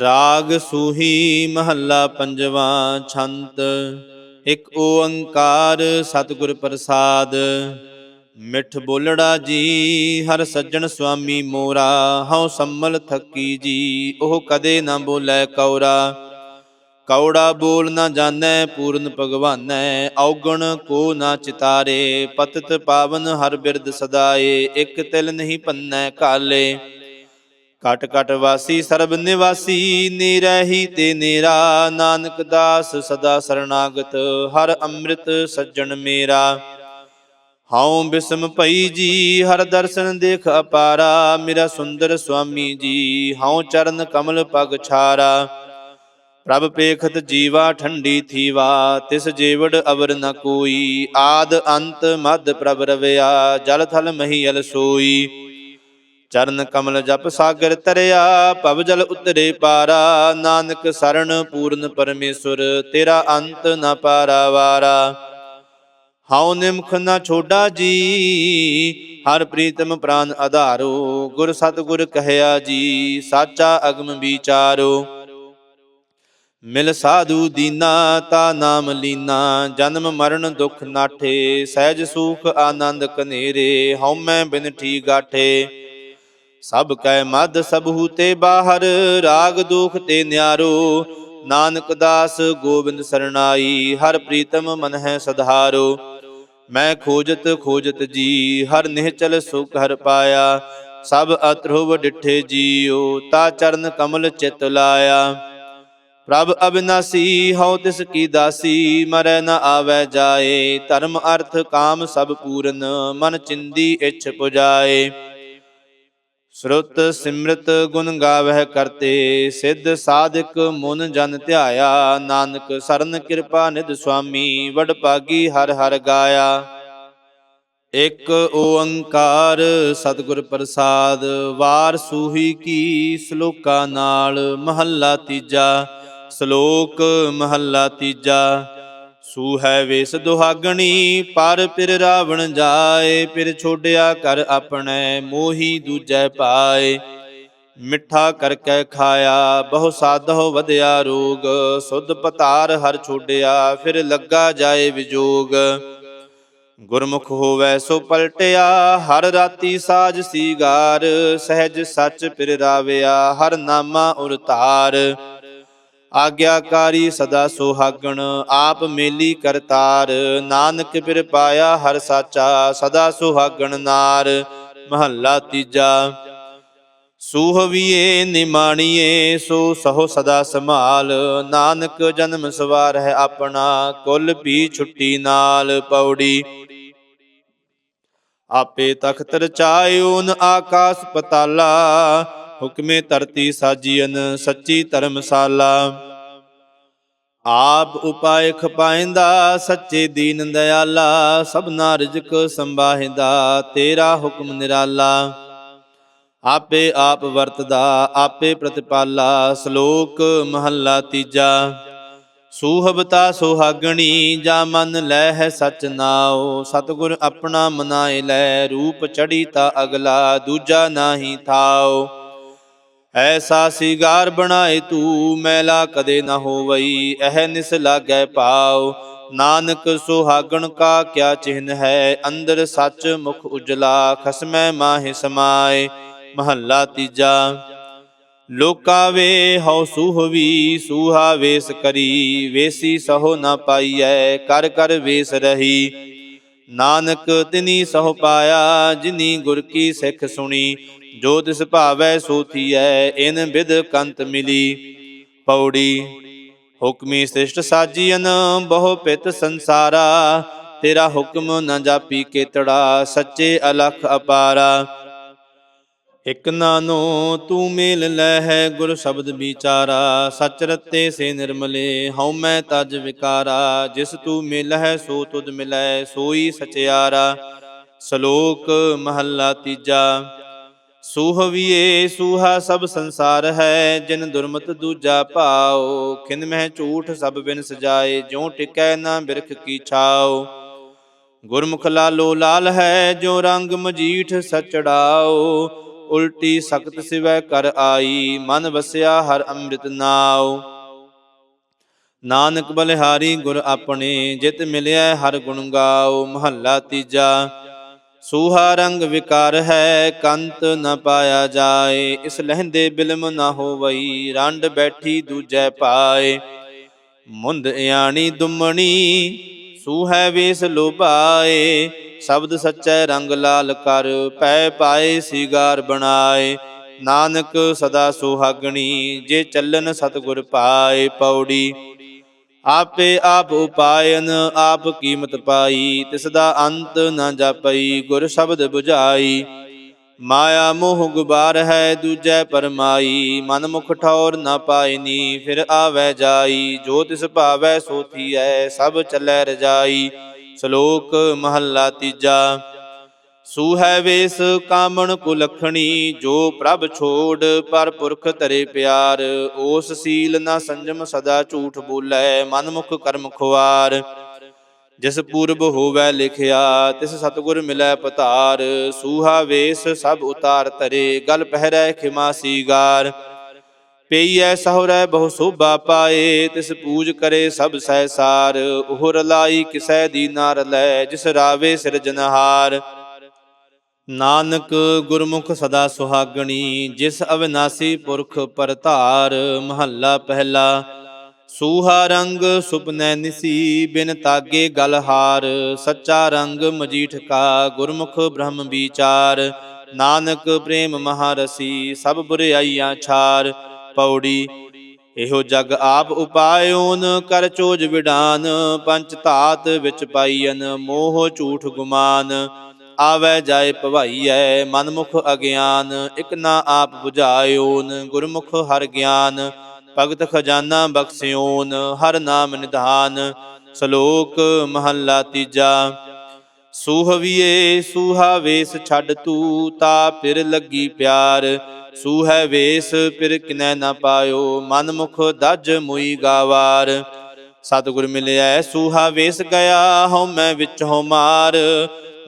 ਰਾਗ ਸੂਹੀ ਮਹੱਲਾ ਪੰਜਵਾਂ ਛੰਤ, ਇੱਕ ਓੰਕਾਰ ਸਤਿਗੁਰ ਪ੍ਰਸਾਦ। ਮਿੱਠ ਬੋਲੜਾ ਜੀ, ਹਰ ਸੱਜਣ ਸੁਆਮੀ ਮੋਰਾ, ਹਉ ਸੰਮਲ ਥੱਕੀ ਜੀ, ਉਹ ਕਦੇ ਨਾ ਬੋਲੇ ਕੌਰਾ। ਕੌੜਾ ਬੋਲ ਨਾ ਜਾਣੈ, ਪੂਰਨ ਭਗਵਾਨੈ, ਔਗਣ ਕੋ ਨਾ ਚਿਤਾਰੇ। ਪਤਤ ਪਾਵਨ ਹਰ ਬਿਰਦ ਸਦਾਏ, ਇੱਕ ਤਿਲ ਨਹੀਂ ਪੰਨੈ ਕਾਲੇ। ਕਟ ਕਟ ਵਾਸੀ, ਸਰਬ ਨਿਵਾਸੀ, ਨੀਰਹਿ ਤੇ ਨੀਰਾ, ਨਾਨਕ ਦਾਸ ਸਦਾ ਸਰਣਾਗਤ, ਹਰ ਅੰਮ੍ਰਿਤ ਸੱਜਣ ਮੇਰਾ। ਹਉ ਬਿਸਮ ਭਈ ਜੀ, ਹਰ ਦਰਸ਼ਨ ਦੇਖ ਅਪਾਰਾ, ਮੇਰਾ ਸੁੰਦਰ ਸੁਆਮੀ ਜੀ, ਹਉ ਚਰਨ ਕਮਲ ਪਗ ਛਾਰਾ। ਪ੍ਰਭ ਪੇਖਤ ਜੀਵਾ ਠੰਡੀ ਥੀਵਾ, ਤਿਸ ਜੀਵੜ ਅਵਰ ਨ ਕੋਈ। ਆਦ ਅੰਤ ਮਦ ਪ੍ਰਭ ਰਵਿਆ, ਜਲ ਥਲ ਮਹੀਲ ਸੋਈ। ਚਰਨ ਕਮਲ ਜਪ ਸਾਗਰ ਤਰਿਆ, ਭਵ ਜਲ ਉਤਰੇ ਪਾਰਾ। ਨਾਨਕ ਸਰਣ ਪੂਰਨ ਪਰਮੇਸ਼ਰ, ਤੇਰਾ ਅੰਤ ਨ ਪਾਰਾਵਾਰਾ ਹਉ ਨਿਮਖ ਨ ਛੋਡਾ ਜੀ, ਹਰ ਪ੍ਰੀਤਮ ਪ੍ਰਾਨ ਆਧਾਰੋ। ਗੁਰ ਸਤਿਗੁਰ ਕਹਿਆ ਜੀ, ਸਾਚਾ ਅਗਮ ਵਿਚਾਰੋ। ਮਿਲ ਸਾਧੂ ਦੀਨਾ, ਤਾ ਨਾਮ ਲੀਨਾ। ਜਨਮ ਮਰਨ ਦੁਖ ਨਾਠੇ, ਸਹਿਜ ਸੁਖ ਆਨੰਦ ਕਨੇਰੇ। ਹਉਮੈ ਬਿਨਠੀ ਗਾਠੇ ਸਭ ਕੈ ਮਦ ਸਭੂ ਤੇ ਬਾਹਰ, ਰਾਗ ਦੁਖ ਤੇ ਨਿਆਰੋ। ਨਾਨਕ ਦਾਸ ਗੋਬਿੰਦ ਸਰਣਾਈ, ਹਰ ਪ੍ਰੀਤਮ ਮਨ ਹੈ ਸਧਾਰੋ। ਮੈਂ ਖੋਜਤ ਖੋਜਤ ਜੀ, ਹਰ ਨਿਹਚਲ ਸੁਖ ਹਰ ਪਾਇਆ। ਸਭ ਅਤਰੁਵ ਡਿਠੇ ਜੀਓ, ਤਾ ਚਰਨ ਕਮਲ ਚਿਤ ਲਾਇਆ। ਪ੍ਰਭ ਅਬਿਨਾਸੀ, ਹਉ ਤਿਸ ਕੀ ਦਾਸੀ, ਮਰੈ ਨ ਆਵੈ ਜਾਏ। ਧਰਮ ਅਰਥ ਕਾਮ ਸਭ ਪੂਰਨ, ਮਨ ਚਿੰਦੀ ਇਛ ਪੁਜਾਏ। ਸ਼ਰੁਤ ਸਿਮਰਤ ਗੁਣ ਗਾਵਹਿ ਕਰਤੇ, ਸਿੱਧ ਸਾਧਕ ਮਨ ਜਨ ਧਿਆਇਆ, ਨਾਨਕ ਸਰਨ ਕਿਰਪਾ ਨਿਧ ਸੁਆਮੀ, ਵਡ ਭਾਗੀ ਹਰ ਹਰ ਗਾਇਆ। ਇਕ ਓੰਕਾਰ ਸਤਿਗੁਰ ਪ੍ਰਸਾਦ, ਵਾਰ ਸੂਹੀ ਕੀ ਸ਼ਲੋਕਾ ਨਾਲ ਮਹੱਲਾ ਤੀਜਾ, ਸ਼ਲੋਕ ਮਹੱਲਾ ਤੀਜਾ। ਸੂਹੈ ਵੇਸ ਦੁਹਾਗਣੀ, ਪਰ ਪਿਰ ਰਾਵਣ ਜਾਏ ਪਿਰ ਛੋਡਿਆ ਕਰ ਆਪਣੇ, ਮੋਹੀ ਦੂਜੈ ਪਾਏ। ਮਿੱਠਾ ਕਰਕੇ ਖਾਇਆ, ਬਹੁ ਸਾਧੋ ਵਧਿਆ ਰੋਗ, ਸੁਧ ਪਤਾਰ ਹਰ ਛੋਡਿਆ, ਫਿਰ ਲੱਗਾ ਜਾਏ ਵਿਜੋਗ। ਗੁਰਮੁਖ ਹੋਵੈ ਸੋ ਪਲਟਿਆ, ਹਰ ਰਾਤੀ ਸਾਜ ਸੀਗਾਰ, ਸਹਿਜ ਸੱਚ ਪਿਰ ਰਾਵਿਆ, ਹਰ ਨਾਮਾ ਉਰਤਾਰ। ਆਗਿਆਕਾਰੀ ਸਦਾ ਸੁਹਾਗਣ, ਆਪ ਮੇਲੀ ਕਰਤਾਰ। ਨਾਨਕ ਪਿਰ ਪਾਇਆ ਹਰ ਸਾਚਾ, ਸਦਾ ਸੁਹਾਗਣ ਨਾਰ। ਮਹੱਲਾ ਤੀਜਾ ਸੂਹਵੀਏ ਨਿਮਾਣੀਏ ਸੋ ਸਹੋ ਸਦਾ ਸੰਭਾਲ। ਨਾਨਕ ਜਨਮ ਸਵਾਰ ਹੈ ਆਪਣਾ, ਕੁੱਲ ਵੀ ਛੁੱਟੀ ਨਾਲ ਪੌੜੀ। ਆਪੇ ਤਖਤ ਰਚਾਇਓਨ ਆਕਾਸ ਪਤਾਲਾ ਹੁਕਮੇ ਧਰਤੀ ਸਾਜੀਨ ਸੱਚੀ ਧਰਮਸ਼ਾਲਾ। ਆਪ ਉਪਾਇ ਖਪਾਇੰਦਾ ਸੱਚੇ ਦੀਨ ਦਇਆਲਾ ਸਭਨਾ ਰਿਜਕ ਸੰਭਾਹਿੰਦਾ ਤੇਰਾ ਹੁਕਮ ਨਿਰਾਲਾ। ਆਪੇ ਆਪ ਵਰਤਦਾ, ਆਪੇ ਪ੍ਰਤਿਪਾਲਾ। ਸ਼ਲੋਕ ਮਹੱਲਾ ਤੀਜਾ। ਸੂਹਬਤਾ ਸੁਹਾਗਣੀ, ਜਾ ਮਨ ਲੈ ਹੈ ਸਚ ਨਾਉ। ਸਤਿਗੁਰ ਆਪਣਾ ਮਨਾਏ ਲੈ, ਰੂਪ ਚੜੀ ਤਾ ਅਗਲਾ, ਦੂਜਾ ਨਾਹੀ ਥਾਉ। ਐਸਾ ਸਿਗਾਰ ਬਣਾਏ ਤੂੰ, ਮੈਲਾ ਕਦੇ ਨਾ ਹੋਵਈ, ਇਹ ਨਿਸ ਲਾਗੈ ਪਾਉ ਨਾਨਕ ਸੁਹਾਗਣ ਕਾ ਕਿਆ ਚਿਹਨ ਹੈ, ਅੰਦਰ ਸੱਚ ਮੁਖ ਉਜਲਾ, ਖਸਮੈ ਮਾਹਿ ਸਮਾਏ, ਮਹੱਲਾ ਤੀਜਾ। ਲੋਕਾ ਵੇ ਹਉ ਸੂਹਵੀ ਸੂਹਾ ਵੇਸ ਕਰੀ, ਵੇਸੀ ਸਹੋ ਨਾ ਪਾਈਐ, ਕਰ ਕਰ ਵੇਸ ਰਹੀ। ਨਾਨਕ ਤਿਨੀ ਸਹੁ ਪਾਇਆ, ਜਿਨੀ ਗੁਰ ਕੀ ਸਿੱਖ ਸੁਣੀ ਜੋ ਤਿਸ ਭਾਵੈ ਸੋ ਥੀਐ, ਇਨ ਵਿਦ ਕੰਤ ਮਿਲੀ। ਪੌੜੀ ਹੁਕਮੀ ਸ੍ਰਿਸ਼ਟ ਸਾਜੀਨ ਬਹੁ ਪਿਤ ਸੰਸਾਰਾ। ਤੇਰਾ ਹੁਕਮ ਨ ਜਾਪੀ ਕੇਤੜਾ, ਸੱਚੇ ਅਲਖ ਅਪਾਰਾ। ਇਕ ਨਾਨੋ, ਤੂੰ ਮੇਲ ਲੈ ਹੈ ਗੁਰ ਸ਼ਬਦ ਵਿਚਾਰਾ। ਸਚ ਰਤੇ ਸੇ ਨਿਰਮਲੇ, ਹਉ ਮੈਂ ਤਜ ਵਿਕਾਰਾ। ਜਿਸ ਤੂੰ ਮਿਲ ਹੈ ਸੋ ਤੁਧ ਮਿਲੈ ਸੋਈ ਸਚਿਆਰਾ। ਸ਼ਲੋਕ ਮਹੱਲਾ ਤੀਜਾ। ਸੂਹ ਵੀਏ ਸੂਹਾ ਸਭ ਸੰਸਾਰ ਹੈ, ਜਿਨ ਦੁਰਮਤ ਦੂਜਾ ਭਾਉ। ਖਿਨ ਮਹਿ ਝੂਠ ਸਭ ਬਿਨ ਸਜਾਏ, ਜਿਉ ਟਿਕੈ ਨਾ ਬਿਰਖ ਕੀ ਛਾਉ। ਗੁਰਮੁਖ ਲਾਲੋ ਲਾਲ ਹੈ ਜੋ ਰੰਗ ਮਜੀਠ ਸਚੜਾਓ ਉਲਟੀ ਸਖਤ ਸਿਵੈ ਕਰ ਆਈ, ਮਨ ਵਸਿਆ ਹਰ ਅੰਮ੍ਰਿਤ ਨਾਉ। ਨਾਨਕ ਬਲਿਹਾਰੀ ਗੁਰ ਆਪਣੇ, ਜਿਤ ਮਿਲਿਆ ਹਰ ਗੁਣ ਗਾਓ ਮਹੱਲਾ ਤੀਜਾ ਸੂਹਾ ਰੰਗ ਵਿਕਾਰ ਹੈ, ਕੰਤ ਨ ਪਾਇਆ ਜਾਏ। ਇਸ ਲਹਿੰਦੇ ਬਿਲਮ ਨਾ ਹੋਵਈ, ਰੰਡ ਬੈਠੀ ਦੂਜੈ ਪਾਏ। ਮੁੰਦ ਇਆਣੀ ਦੁਮਣੀ, ਸੂਹੈ ਵੇਸ ਲੋਭਾਏ। ਸ਼ਬਦ ਸੱਚੈ ਰੰਗ ਲਾਲ ਕਰ, ਪੈ ਪਾਏ ਸਿਗਾਰ ਬਣਾਏ। ਨਾਨਕ ਸਦਾ ਸੁਹਾਗਣੀ, ਜੇ ਚੱਲਨ ਸਤਿਗੁਰ ਪਾਏ। ਪੌੜੀ ਆਪੇ ਆਪ ਉਪਾਇਨ, ਆਪ ਕੀਮਤ ਪਾਈ, ਤਿਸ ਦਾ ਅੰਤ ਨਾ ਜਾਪਈ, ਗੁਰ ਸ਼ਬਦ 부ਝਾਈ ਮਾਇਆ ਮੋਹ ਗੁਬਾਰ ਹੈ, ਦੂਜੈ ਪਰਮਾਈ, ਮਨ ਮੁਖ ਠੌਰ ਨਾ ਪਾਇਨੀ, ਫਿਰ ਆਵੈ ਜਾਈ, ਜੋ ਤਿਸ ਭਾਵੈ ਸੋ ਥੀਐ, ਸਭ ਚੱਲੈ ਰਜਾਈ। ਸ਼ਲੋਕ ਮਹੱਲਾ ਤੀਜਾ। ਸੂਹੈ ਵੇਸ ਕਾਮਣ ਕੁਲਖਣੀ, ਜੋ ਪ੍ਰਭ ਛੋੜ, ਪਰ ਪੁਰਖ ਤਰੇ ਪਿਆਰ। ਓਸ ਸੀਲ ਨਾ ਸੰਜਮ ਸਦਾ ਝੂਠ ਬੋਲੇ ਮਨ ਮੁਖ ਕਰਮ ਖੁਆਰ। ਜਿਸ ਪੂਰਬ ਹੋਵੈ ਲਿਖਿਆ, ਤਿਸ ਸਤਗੁਰ ਮਿਲੈ ਪਤਾਰ। ਸੂਹਾ ਵੇਸ ਸਭ ਉਤਾਰ ਤਰੇ ਗਲ ਪਹਿਰੈ ਖਿਮਾ ਸੀਗਾਰ। ਪਈਐ ਸਹੁਰੈ ਬਹੁ ਸੋਭਾ ਪਾਏ, ਤਿਸ ਪੂਜ ਕਰੇ ਸਭ ਸਹਿਸਾਰ। ਉਹ ਰਲਾਈ ਕਿਸੈ ਦੀ ਨਾਰ ਲੈ, ਜਿਸ ਰਾਵੇ ਸਿਰਜਨਹਾਰ। ਨਾਨਕ ਗੁਰਮੁਖ ਸਦਾ ਸੁਹਾਗਣੀ, ਜਿਸ ਅਵਿਨਾਸੀ ਪੁਰਖ ਪਰਧਾਰ ਮਹੱਲਾ ਪਹਿਲਾ। ਸੂਹਾ ਰੰਗ ਸੁਪਨੈ ਨਿਸੀ, ਬਿਨ ਤਾਗੇ ਗਲ ਹਾਰ। ਸੱਚਾ ਰੰਗ ਮਜੀਠ ਕਾ, ਗੁਰਮੁਖ ਬ੍ਰਹਮ ਵਿਚਾਰ। ਨਾਨਕ ਪ੍ਰੇਮ ਮਹਾਰਸੀ, ਸਭ ਬੁਰਿਆਈਆਂ ਛਾਰ। ਪੌੜੀ, ਇਹੋ ਜਗ ਆਪ ਉਪਾਇਓਨ, ਕਰ ਚੋਜ ਵਿਡਾਨ। ਪੰਚ ਧਾਤ ਵਿੱਚ ਪਾਈਨ ਮੋਹ ਝੂਠ ਗੁਮਾਨ। ਆਵੈ ਜਾਏ ਭਵਾਈਐ ਮਨਮੁਖ ਅਗਿਆਨ, ਇਕ ਨਾ ਆਪ 부ਝਾਇਓਨ, ਗੁਰਮੁਖ ਹਰ ਗਿਆਨ। ਭਗਤ ਖਜ਼ਾਨਾ ਬਖਸਿਓਨ, ਹਰ ਨਾਮ ਨਿਧਾਨ। ਸ਼ਲੋਕ ਮਹੱਲਾ ਤੀਜਾ, ਸੂਹਵੀਏ ਸੂਹਾ ਵੇਸ ਛੱਡ ਤੂ, ਤਾ ਫਿਰ ਲੱਗੀ ਪਿਆਰ। ਸੂਹੈ ਵੇਸ ਪਿਰ ਕਿਨੈ ਨਾ ਪਾਇਓ ਮਨ ਮੁਖ ਦਜ ਮੁਈ ਗਾਵਾਰ। ਸਤਿਗੁਰ ਮਿਲਿਆ ਸੂਹਾ ਵੇਸ ਗਿਆ ਹਉ ਮੈਂ ਵਿੱਚ ਹਉ ਮਾਰ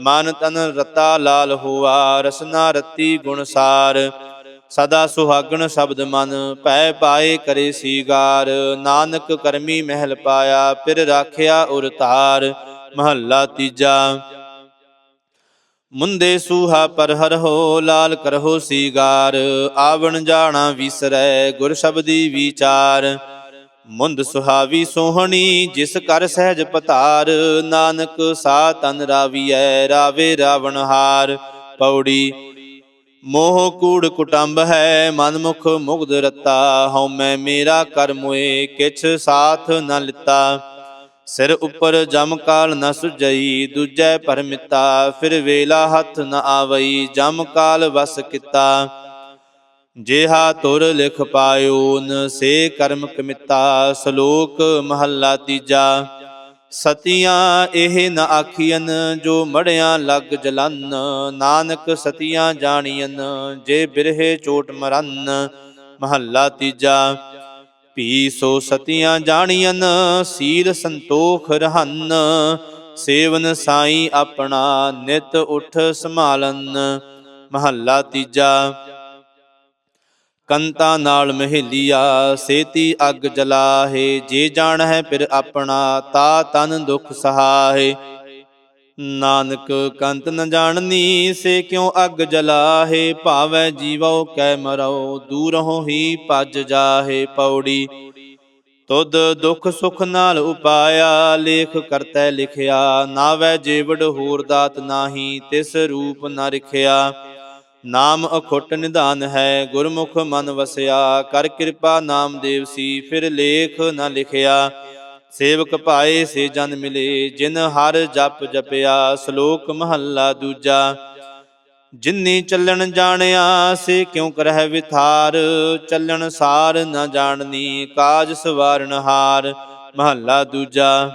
ਮਨ ਤਨ ਰਤਾ ਲਾਲ ਹੋਆ, ਰਸਨਾ ਰਤੀ ਗੁਣ ਸਦਾ ਸੁਹਾਗਣ ਸ਼ਬਦ ਮਨ, ਭੈ ਪਾਏ ਕਰੇ ਸੀਗਾਰ। ਨਾਨਕ ਕਰਮੀ ਮਹਿਲ ਪਾਇਆ, ਫਿਰ ਰਾਖਿਆ ਉਰ ਧਾਰ। ਮਹੱਲਾ ਤੀਜਾ। ਮੁੰਦੇ ਸੂਹਾ ਪਰ ਹਰ ਹੋ, ਲਾਲ ਕਰਹੁ ਸੀਗਾਰ। ਆਵਣ ਜਾਣਾ ਵਿਸਰੈ, ਗੁਰ ਸ਼ਬਦੀ ਵਿਚਾਰ। ਮੁੰਦ ਸੁਹਾਵੀ ਸੋਹਣੀ, ਜਿਸ ਕਰ ਸਹਿਜ ਪਤਾਰ, ਨਾਨਕ ਸਾ ਤਨ ਰਾਵੀਐ, ਰਾਵੇ ਰਾਵਣ ਹਾਰ। ਪੌੜੀ, ਮੋਹ ਕੂੜ ਕੁਟੰਬ ਹੈ, ਮਨਮੁਖ ਮੁਗਧ ਰਤਾ। ਹਉ ਮੈਂ ਮੇਰਾ ਕਰ ਮੁਏ ਕਿਛ ਸਾਥ ਨ ਲਿਤਾ। ਸਿਰ ਉੱਪਰ ਜਮ ਕਾਲ ਨ ਸੁਜਈ, ਦੂਜੈ ਪਰਮਿਤਾ। ਫਿਰ ਵੇਲਾ ਹੱਥ ਨ ਆਵਈ, ਜਮ ਕਾਲ ਵਸ ਕੀਤਾ। ਜਿਹਾ ਤੁਰ ਲਿਖ ਪਾਇਓਨ ਸੇ ਕਰਮ ਕਮਿਤਾ, ਸ਼ਲੋਕ ਮਹੱਲਾ ਤੀਜਾ। ਸਤੀਆਂ ਇਹ ਨ ਆਖੀਨ ਜੋ ਮੜਿਆਂ ਲੱਗ ਜਲਨ। ਨਾਨਕ ਸਤੀਆਂ ਜਾਣੀਨ ਜੇ ਬਿਰਹੇ ਚੋਟ ਮਰਨ। ਮਹੱਲਾ ਤੀਜਾ। ਭੀ ਸੋ ਸਤੀਆਂ ਜਾਣੀਨ ਸੀਲ ਸੰਤੋਖ ਰਹਨ। ਸੇਵਨ ਸਾਈ ਆਪਣਾ, ਨਿਤ ਉਠ ਸੰਭਾਲਨ। ਮਹੱਲਾ ਤੀਜਾ। ਕੰਤਾ ਨਾਲ ਮਹਿਲੀਆ, ਸੇਤੀ ਅੱਗ ਜਲਾਹੇ, ਜੇ ਜਾਣ ਹੈ ਫਿਰ ਆਪਣਾ, ਤਾ ਤਨ ਦੁਖ ਸਹਾਏ ਨਾਨਕ ਕੰਤ ਨ ਜਾਣਨੀ, ਸੇ ਕਿਉ ਅੱਗ ਜਲਾਹੇ? ਭਾਵੈ ਜੀਵੋ ਕੈ ਮਰਉ ਦੂਰੋਂ ਹੀ ਭਜ ਜਾਹੇ ਪੌੜੀ। ਤੁਧ ਦੁਖ ਸੁਖ ਨਾਲ ਉਪਾਇਆ, ਲੇਖ ਕਰਤੈ ਲਿਖਿਆ। ਨਾਵੈ ਜੀਵੜ ਹੋਰ ਦਾਤ ਨਾਹੀ, ਤਿਸ ਰੂਪ ਨ ਰਖਿਆ। ਨਾਮ ਅਖੁੱਟ ਨਿਧਾਨ ਹੈ, ਗੁਰਮੁਖ ਮਨ ਵਸਿਆ। ਕਰ ਕਿਰਪਾ ਨਾਮਦੇਵ ਸੀ, ਫਿਰ ਲੇਖ ਨਾ ਲਿਖਿਆ। ਸੇਵਕ ਭਾਏ ਸੇ ਜਨ ਮਿਲੇ, ਜਿਨ ਹਰ ਜਪ ਜਪਿਆ, ਸ਼ਲੋਕ ਮਹੱਲਾ ਦੂਜਾ। ਜਿਨਨੀ ਚੱਲਣ ਜਾਣਿਆ, ਸੇ ਕਿਉ ਕਰਹਿ ਵਿਥਾਰ? ਚੱਲਣ ਸਾਰ ਨਾ ਜਾਣਨੀ, ਕਾਜ ਸਵਾਰਨ ਹਾਰ। ਮਹੱਲਾ ਦੂਜਾ।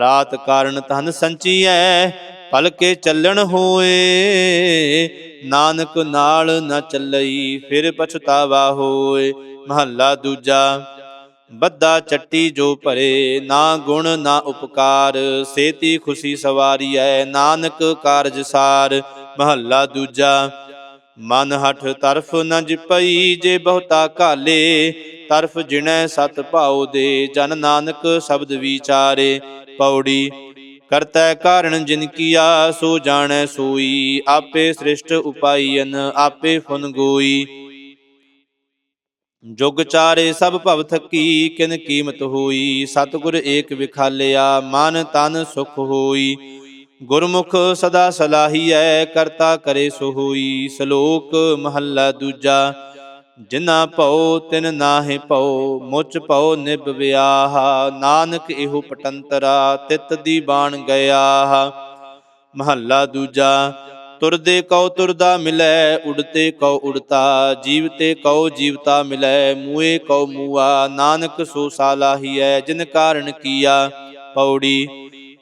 ਰਾਤ ਕਾਰਨ ਤਨ ਸੰਚੀਐ ਪਲਕੇ ਚੱਲਣ ਹੋਏ, ਨਾਨਕ ਨਾਲ ਨਾ ਚੱਲਈ, ਫਿਰ ਪਛਤਾਵਾ ਹੋਏ। ਮਹੱਲਾ ਦੂਜਾ ਬੱਦਾ ਚੱਟੀ ਜੋ ਭਰੇ, ਨਾ ਗੁਣ ਨਾ ਉਪਕਾਰ, ਸੇਤੀ ਖੁਸ਼ੀ ਸਵਾਰੀ ਐ, ਨਾਨਕ ਕਾਰਜ ਸਾਰ। ਮਹੱਲਾ ਦੂਜਾ, ਮਨ ਹਠ ਤਰਫ ਨਜ ਪਈ ਜੇ ਬਹੁਤਾ ਕਾਲੇ ਤਰਫ ਜਿਣੈ ਸਤ ਭਾਉ ਦੇ, ਜਨ ਨਾਨਕ ਸ਼ਬਦ ਵਿਚਾਰੇ। ਪੌੜੀ ਕਰਤੈ ਕਾਰਣ ਜਿਨ ਕੀਆ, ਸੋ ਜਾਣੈ ਸੋਈ। ਆਪੇ ਸ੍ਰਿਸ਼ਟ ਉਪਾਈਨ ਆਪੇ ਫੁਨ ਗੋਈ। ਜੁਗ ਚਾਰੇ ਸਭ ਭਵ ਥਕੀ, ਕਿਨ ਕੀਮਤ ਹੋਈ। ਸਤਿਗੁਰ ਏਕ ਵਿਖਾਲਿਆ, ਮਨ ਤਨ ਸੁਖ ਹੋਈ। ਗੁਰਮੁਖ ਸਦਾ ਸਲਾਹੀਐ, ਕਰਤਾ ਕਰੇ ਸੋ ਹੋਈ ਸ਼ਲੋਕ ਮਹੱਲਾ ਦੂਜਾ ਜਿਨਾ ਭਉ, ਤਿਨ ਨਾਹਿ ਭਉ, ਮੁਚ ਭਉ ਨਿਭ ਵਿਆਹ। ਨਾਨਕ ਇਹੋ ਪਟੰਤਰਾ, ਤਿਤ ਦੀ ਬਾਣ ਗਿਆ ਮਹੱਲਾ ਦੂਜਾ, ਤੁਰਦੇ ਕਉ ਤੁਰਦਾ ਮਿਲੈ ਉਡਤੇ ਕਉ ਉਡਤਾ ਜੀਵਤੇ ਕਉ ਜੀਵਤਾ ਮਿਲੈ, ਮੂਏ ਕਉ ਮੂਆ, ਨਾਨਕ ਸੋ ਸਾਲਾਹੀਐ ਜਿਨ ਕਾਰਨ ਕੀਆ ਪੌੜੀ।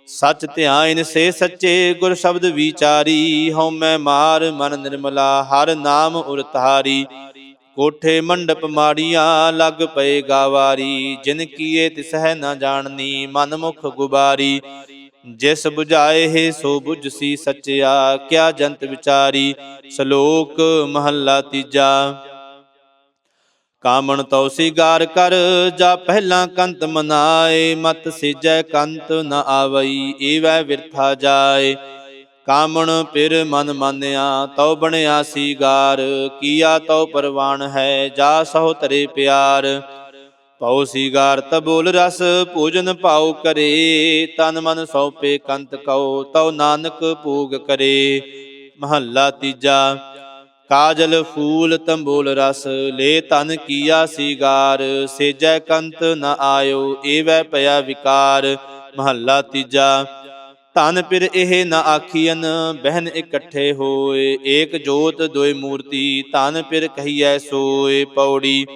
ਸਚ ਧਿਆਇਨ ਸੇ ਸੱਚੇ, ਗੁਰ ਸ਼ਬਦ ਵਿਚਾਰੀ ਹਉ ਮੈਂ ਮਾਰ ਮਨ ਨਿਰਮਲਾ, ਹਰ ਨਾਮ ਉਰਤਾਰੀ ਕੋਠੇ ਮੰਡਪ ਮਾੜੀਆਂ ਲੱਗ ਪਏ ਗਾਵਾਰੀ, ਜਿਨ ਕੀਏ ਤਿਸਹਿ ਨਾ ਜਾਣਨੀ ਮਨ ਮੁਖ ਗੁਬਾਰੀ। ਜਿਸ 부ਝਾਏ ਹੈ ਸੋ 부ਝਸੀ ਸੱਚਿਆ, ਕਿਆ ਜੰਤ ਵਿਚਾਰੀ, ਸ਼ਲੋਕ ਮਹੱਲਾ ਤੀਜਾ। ਕਾਮਣ ਤਉ ਗਾਰ ਕਰ, ਜਾ ਪਹਿਲਾਂ ਕੰਤ ਮਨਾਏ, ਮਤ ਸਿਜੈ ਕੰਤ ਨ ਆਵਈ, ਏਵੈ ਵਿਰਥਾ ਜਾਏ। ਕਾਮਣ ਪਿਰ ਮਨ ਮਾਨਿਆ, ਤਉ ਬਣਿਆ ਸੀਗਾਰ ਕੀਆ ਤਉ ਪਰਵਾਨ ਹੈ, ਜਾ ਸਹੁ ਤਰੇ ਪਿਆਰ। ਪਉ ਸੀਗਾਰ ਤਬੋਲ ਰਸ, ਪੂਜਨ ਪਾਉ ਕਰੇ। ਤਨ ਮਨ ਸੌਪੇ ਕੰਤ ਕਉ, ਤਉ ਨਾਨਕ ਭੋਗ ਕਰੇ। ਮਹੱਲਾ ਤੀਜਾ, ਕਾਜਲ ਫੂਲ ਤੰਬੋਲ ਰਸ, ਲੈ ਤਨ ਕੀਆ ਸੀਗਾਰ ਸੇਜੈ ਕੰਤ ਨ ਆਇਓ, ਏਵੈ ਪਿਆ ਵਿਕਾਰ। ਮਹੱਲਾ ਤੀਜਾ ਧਨ ਪਿਰ ਇਹ ਨਾ ਆਖੀਨ ਬਹਿਨ ਇਕੱਠੇ ਹੋਏ, ਏਕ ਜੋਤ ਦੋਇ ਮੂਰਤੀ, ਧਨ ਪਿਰ ਕਹੀਐ ਸੋਏ ਪੌੜੀ।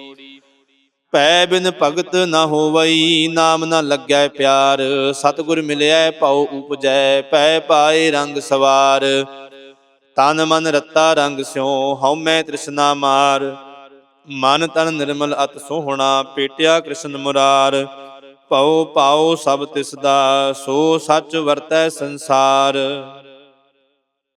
ਪੈ ਬਿਨ ਭਗਤ ਨਾ ਹੋਵਈ, ਨਾਮ ਨਾ ਲੱਗੈ ਪਿਆਰ, ਸਤਿਗੁਰ ਮਿਲਿਆ ਭਉ ਉਪਜੈ ਪੈ ਪਾਏ ਰੰਗ ਸਵਾਰ। ਤਨ ਮਨ ਰਤਾ ਰੰਗ ਸਿਉ ਹਉਮੈ ਤ੍ਰਿਸ਼ਨਾ ਮਾਰ। ਮਨ ਤਨ ਨਿਰਮਲ ਅਤ ਸੋਹਣਾ, ਪੇਟਿਆ ਕ੍ਰਿਸ਼ਨ ਮੁਰਾਰ। ਭਉ ਪਾਉ ਸਭ ਤਿਸ ਦਾ ਸੋ ਸੱਚ ਵਰਤੈ ਸੰਸਾਰ।